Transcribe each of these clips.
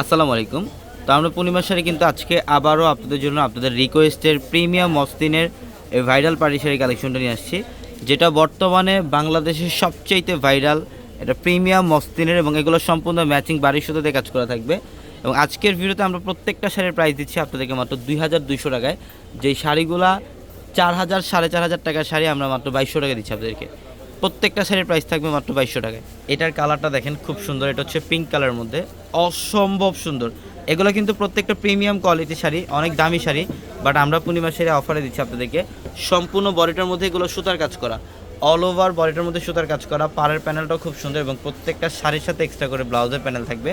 আসসালামু আলাইকুম। তো আমরা পূর্ণিমার শাড়ি কিন্তু আজকে আবারও আপনাদের জন্য আপনাদের রিকোয়েস্টের প্রিমিয়াম মসলিনের এই ভাইরাল পাড়ি শাড়ি কালেকশনটা নিয়ে আসছি, যেটা বর্তমানে বাংলাদেশের সবচাইতে ভাইরাল এটা প্রিমিয়াম মসলিনের এবং এগুলো সম্পূর্ণ ম্যাচিং বাড়ির সুতোতে কাজ করা থাকবে। এবং আজকের ভিডিওতে আমরা প্রত্যেকটা শাড়ির প্রাইস দিচ্ছি আপনাদেরকে মাত্র দুই হাজার দুইশো টাকায়। যেই শাড়িগুলা চার হাজার, সাড়ে চার হাজার টাকার শাড়ি আমরা মাত্র বাইশশো টাকা দিচ্ছি আপনাদেরকে। প্রত্যেকটা শাড়ির প্রাইস থাকবে মাত্র বাইশশো টাকায়। এটার কালারটা দেখেন, খুব সুন্দর। এটা হচ্ছে পিঙ্ক কালারের মধ্যে। অসম্ভব সুন্দর। এগুলো কিন্তু প্রত্যেকটা প্রিমিয়াম কোয়ালিটির শাড়ি, অনেক দামি শাড়ি বাট আমরা পূর্ণিমা শাড়ি অফারে দিচ্ছি আপনাদেরকে। সম্পূর্ণ বডিটার মধ্যে এগুলো সুতার কাজ করা। অল ওভার বডিটার মধ্যে সুতার কাজ করা। পাড়ের প্যানেলটাও খুব সুন্দর এবং প্রত্যেকটা শাড়ির সাথে এক্সট্রা করে ব্লাউজের প্যানেল থাকবে।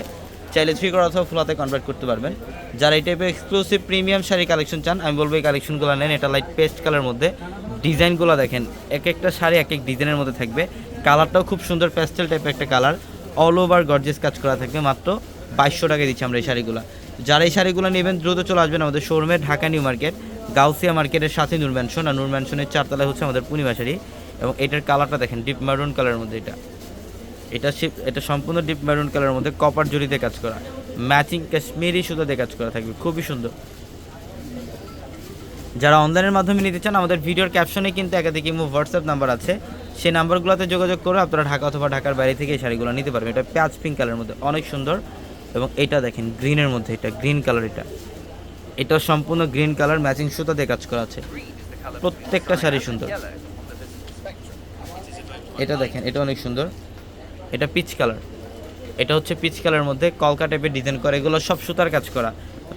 চাইলে থ্রি করা অথবা ফুলাতে কনভার্ট করতে পারবেন। যারা এই টাইপের এক্সক্লুসিভ প্রিমিয়াম শাড়ি কালেকশন চান, আমি বলব এই কালেকশনগুলো নেন। এটা লাইট পেস্ট কালার মধ্যে। ডিজাইনগুলো দেখেন, এক একটা শাড়ি এক এক ডিজাইনের মধ্যে থাকবে। কালারটাও খুব সুন্দর প্যাস্টেল টাইপের একটা কালার। অল ওভার গর্জেস কাজ করা থাকবে, মাত্র বাইশশো টাকা দিচ্ছি আমরা এই শাড়িগুলো। যারা এই শাড়িগুলো নেবেন, দ্রুত চলে আসবেন আমাদের শোরুমে ঢাকা নিউ মার্কেট, গাউসিয়া মার্কেটের সাথে নূর ম্যানশন আর নূর ম্যানশনের চারতলায় হচ্ছে আমাদের পূর্ণিমা শাড়ি। এবং এটার কালারটা দেখেন ডিপ মারুন কালারের মধ্যে এটা। এটা এটা সম্পূর্ণ ডিপ মেরুন কালারের মধ্যে কপার জড়িতে কাজ করা। ম্যাচিং কাশ্মীরি সুতোতে কাজ করা থাকবে, খুবই সুন্দর। যারা অনলাইনের মাধ্যমে নিতে চান, আমাদের ভিডিওর ক্যাপশনে কিন্তু একাধিক ইমো হোয়াটসঅ্যাপ নাম্বার আছে। সেই নাম্বারগুলোতে যোগাযোগ করে আপনারা ঢাকা অথবা ঢাকার বাইরে থেকে এই শাড়িগুলো নিতে পারবেন। এটা পেঁয়াজ পিঙ্ক কালারের মধ্যে, অনেক সুন্দর। এবং এটা দেখেন গ্রিনের মধ্যে, এটা গ্রিন কালার এটা। এটা সম্পূর্ণ গ্রিন কালার ম্যাচিং সুতো দিয়ে কাজ করা আছে। প্রত্যেকটা শাড়ি সুন্দর। এটা দেখেন, এটা অনেক সুন্দর। এটা পিচ কালার এটা হচ্ছে পিচ কালারের মধ্যে কলকা টাইপের ডিজাইন করা, এগুলো সব সুতার কাজ করা।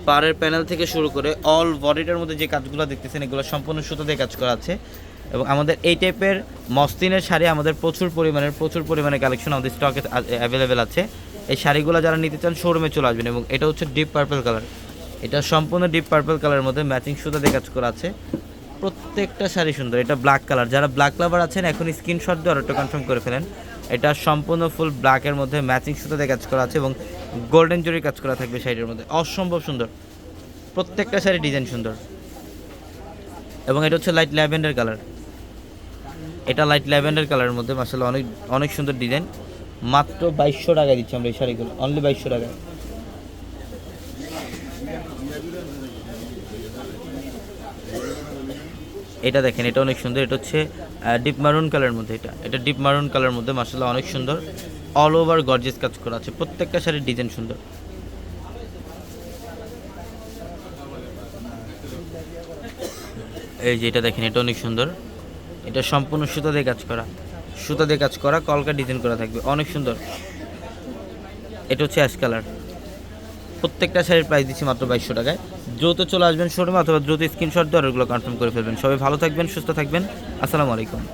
পাড়ের প্যানেল থেকে শুরু করে অল বডিটার মধ্যে যে কাজগুলো দেখতেছেন, এগুলো সম্পূর্ণ সুতো দিয়ে কাজ করা আছে। এবং আমাদের এই টাইপের মসলিনের শাড়ি আমাদের প্রচুর পরিমাণের, প্রচুর পরিমাণে কালেকশন আমাদের স্টকে অ্যাভেলেবেল আছে। এই শাড়িগুলো যারা নিতে চান শোরুমে চলে আসবেন এবং এটা হচ্ছে ডিপ পার্পল কালার এটা সম্পূর্ণ ডিপ পার্পল কালারের মধ্যে ম্যাচিং সুতো দিয়ে কাজ করা আছে। প্রত্যেকটা শাড়ি সুন্দর। এটা ব্ল্যাক কালার যারা ব্ল্যাক লাভার আছেন, এখন স্ক্রিনশট দিয়ে অর্ডারটা কনফার্ম করে ফেলেন। এটা সম্পূর্ণ ফুল ব্ল্যাকের মধ্যে ম্যাচিং সুতোতে কাজ করা আছে এবং গোল্ডেন জরির কাজ করা থাকবে শাড়ির মধ্যে। অসম্ভব সুন্দর। প্রত্যেকটা শাড়ি ডিজাইন সুন্দর। এবং এটা হচ্ছে লাইট ল্যাভেন্ডার কালার এটা লাইট ল্যাভেন্ডার কালারের মধ্যে মাসাল্লাহ অনেক অনেক সুন্দর ডিজাইন মাত্র বাইশশো টাকা দিচ্ছি আমরা এই শাড়িগুলো। অনলি বাইশশো টাকা এটা দেখেন, এটা অনেক সুন্দর। এটা হচ্ছে ডিপ মারুন কালারের মধ্যে এটা। এটা ডিপ মারুন কালার মধ্যে মাসাল্লাহ অনেক সুন্দর। অল ওভার গর্জেস কাজ করা আছে। প্রত্যেকটা শাড়ির ডিজাইন সুন্দর। এই যে এটা দেখেন, এটা অনেক সুন্দর। এটা সম্পূর্ণ সুতা দিয়ে কাজ করা। সুতা দিয়ে কাজ করা, কলকা ডিজাইন করা থাকবে। অনেক সুন্দর। এটা হচ্ছে অ্যাশ কালার প্রত্যেকটা শাড়ির প্রাইস দিচ্ছি মাত্র বাইশশো টাকায়। দ্রুত চলে আসবেন শোরুমে অথবা দ্রুত স্ক্রিনশট দিয়ে অর্ডারগুলো কনফার্ম করে ফেলবেন। সবাই ভালো থাকবেন, সুস্থ থাকবেন। আসসালামু আলাইকুম।